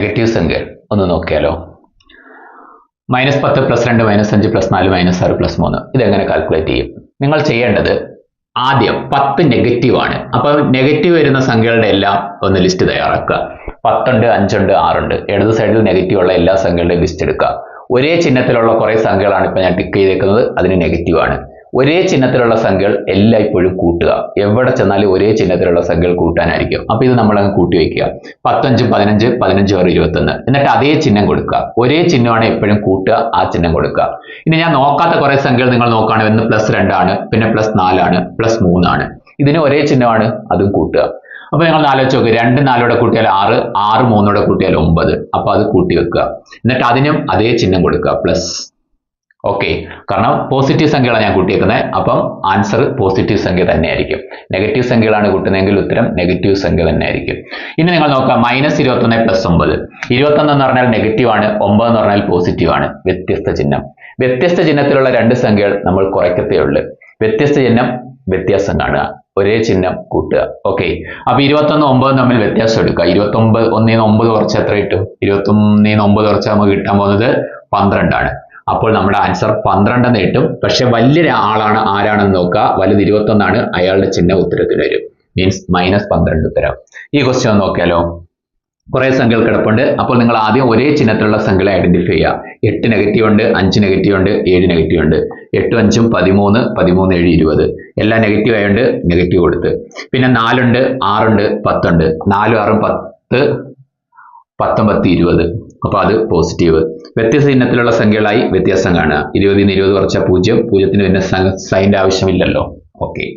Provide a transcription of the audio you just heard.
Negative സംഖ്യ ഒന്ന് നോക്കിയാലോ? മൈനസ് പത്ത് പ്ലസ് രണ്ട് മൈനസ് അഞ്ച് പ്ലസ് നാല് മൈനസ് ആറ് പ്ലസ് മൂന്ന്. ഇതെങ്ങനെ കാൽക്കുലേറ്റ് ചെയ്യും? നിങ്ങൾ ചെയ്യേണ്ടത് ആദ്യം പത്ത് നെഗറ്റീവ് ആണ്. അപ്പോൾ നെഗറ്റീവ് വരുന്ന സംഖ്യകളുടെ എല്ലാം ഒന്ന് ലിസ്റ്റ് തയ്യാറാക്കുക. പത്തുണ്ട് അഞ്ചുണ്ട് ആറുണ്ട്. ഇടത് സൈഡിൽ നെഗറ്റീവ് ഉള്ള എല്ലാ സംഖ്യകളുടെയും ലിസ്റ്റ് എടുക്കുക. ഒരേ ചിഹ്നത്തിലുള്ള കുറേ സംഖ്യകളാണ് ഇപ്പോൾ ഞാൻ ടിക്ക് ചെയ്തേക്കുന്നത്. അതിന് നെഗറ്റീവ് ആണ്. ഒരേ ചിഹ്നത്തിലുള്ള സംഖ്യകൾ എല്ലായ്പ്പോഴും കൂട്ടുക. എവിടെ ചെന്നാലും ഒരേ ചിഹ്നത്തിലുള്ള സംഖ്യകൾ കൂട്ടാനായിരിക്കും. അപ്പൊ ഇത് നമ്മൾ അങ്ങ് കൂട്ടി വയ്ക്കുക പത്തഞ്ച് പതിനഞ്ച് പതിനഞ്ച് ആറ് ഇരുപത്തൊന്ന്. എന്നിട്ട് അതേ ചിഹ്നം കൊടുക്കുക. ഒരേ ചിഹ്നമാണ് എപ്പോഴും കൂട്ടുക ആ ചിഹ്നം കൊടുക്കുക. ഇനി ഞാൻ നോക്കാത്ത കുറെ സംഖ്യകൾ നിങ്ങൾ നോക്കുകയാണെങ്കിൽ ഒന്ന് പ്ലസ് രണ്ടാണ് പിന്നെ പ്ലസ് നാലാണ് പ്ലസ് മൂന്നാണ് ഇതിന് ഒരേ ചിഹ്നമാണ് അതും കൂട്ടുക. അപ്പൊ നിങ്ങൾ ആലോചിച്ച് നോക്കുക രണ്ട് നാലോടെ കൂട്ടിയാൽ ആറ് ആറ് മൂന്നോടെ കൂട്ടിയാൽ ഒമ്പത്. അപ്പൊ അത് കൂട്ടി വെക്കുക. എന്നിട്ട് അതിനും അതേ ചിഹ്നം കൊടുക്കുക പ്ലസ് ഓക്കെ കാരണം പോസിറ്റീവ് സംഖ്യകളാണ് ഞാൻ കൂട്ടിയേക്കുന്നത് അപ്പം ആൻസർ പോസിറ്റീവ് സംഖ്യ തന്നെയായിരിക്കും. നെഗറ്റീവ് സംഖ്യകളാണ് കൂട്ടുന്നതെങ്കിൽ ഉത്തരം നെഗറ്റീവ് സംഖ്യ തന്നെയായിരിക്കും. ഇനി നിങ്ങൾ നോക്കുക. മൈനസ് ഇരുപത്തൊന്ന് പ്ലസ് ഒമ്പത്. ഇരുപത്തൊന്ന് എന്ന് പറഞ്ഞാൽ നെഗറ്റീവ് ആണ്. ഒമ്പത് എന്ന് പറഞ്ഞാൽ പോസിറ്റീവ് ആണ്. വ്യത്യസ്ത ചിഹ്നം. വ്യത്യസ്ത ചിഹ്നത്തിലുള്ള രണ്ട് സംഖ്യകൾ നമ്മൾ കുറയ്ക്കത്തേ ഉള്ളൂ. വ്യത്യസ്ത ചിഹ്നം വ്യത്യാസം കാണുക. ഒരേ ചിഹ്നം കൂട്ടുക. ഓക്കെ അപ്പൊ ഇരുപത്തൊന്ന് ഒമ്പത് തമ്മിൽ വ്യത്യാസം എടുക്കുക. ഇരുപത്തി ഒമ്പത് ഒന്നിന്ന് ഒമ്പത് കുറച്ച് എത്ര കിട്ടും? ഇരുപത്തി ഒന്നിന്ന് ഒമ്പത് കുറച്ച് നമുക്ക് കിട്ടാൻ പോകുന്നത് പന്ത്രണ്ടാണ്. അപ്പോൾ നമ്മുടെ ആൻസർ പന്ത്രണ്ട് എന്ന് കിട്ടും. പക്ഷെ വലിയ ആളാണ് ആരാണെന്ന് നോക്കുക. വലുത് ഇരുപത്തൊന്നാണ്. അയാളുടെ ചിഹ്ന ഉത്തരത്തിൽ വരും. മീൻസ് മൈനസ് പന്ത്രണ്ട് ഉത്തരം. ഈ ക്വസ്റ്റ്യൻ നോക്കിയാലോ? കുറെ സംഖ്യകൾ കിടപ്പുണ്ട്. അപ്പോൾ നിങ്ങൾ ആദ്യം ഒരേ ചിഹ്നത്തിലുള്ള സംഖ്യകളെ ഐഡന്റിഫൈ ചെയ്യുക. എട്ട് നെഗറ്റീവ് ഉണ്ട് അഞ്ച് നെഗറ്റീവ് ഉണ്ട് ഏഴ് നെഗറ്റീവ് ഉണ്ട്. എട്ടും അഞ്ചും പതിമൂന്ന് പതിമൂന്ന് ഏഴ് ഇരുപത്. എല്ലാം നെഗറ്റീവ് ആയതുകൊണ്ട് നെഗറ്റീവ് കൊടുത്ത്. പിന്നെ നാലുണ്ട് ആറുണ്ട് പത്തുണ്ട്. നാലും ആറും പത്ത് പത്തൊമ്പത്തി ഇരുപത്. അപ്പൊ അത് പോസിറ്റീവ് വ്യത്യസ്ത ചിഹ്നത്തിലുള്ള സംഖ്യകളായി വ്യത്യാസം കാണുക. ഇരുപതിന് ഇരുപത് കുറച്ച പൂജ്യം. പൂജ്യത്തിന് പിന്നെ സൈന്റെ ആവശ്യമില്ലല്ലോ. ഓക്കെ